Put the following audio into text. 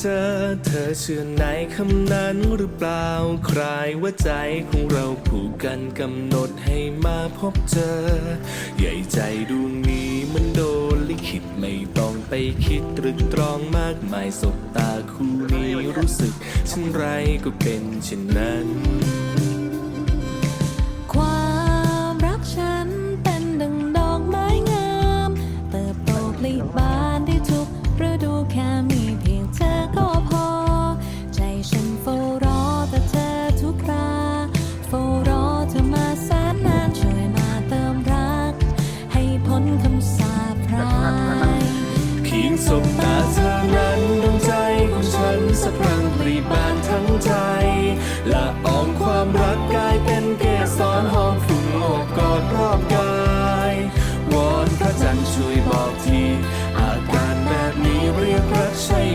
เชื่อในคำนั้นหรือเปล่า ใครว่าใจของเราผูกกันกำหนดให้มาพบเจอ ใหญ่ใจดวงนี้มันโดนลิขิตไม่ต้องไปคิดตรึกตรองมากมายสบตาคู่นี้รู้สึกเช่นไรก็เป็นเช่นนั้น คำสาปรายเพียงสบตาเธอนั้นดวงใจของฉันสะพรังปรีบานทั้งใจละอองความรักกลายเป็นเกสรหอมฝุ่นโอกอดรอบกายวอนพระจันทร์ช่วยบอกที อาการแบบนี้เรียกรักใช่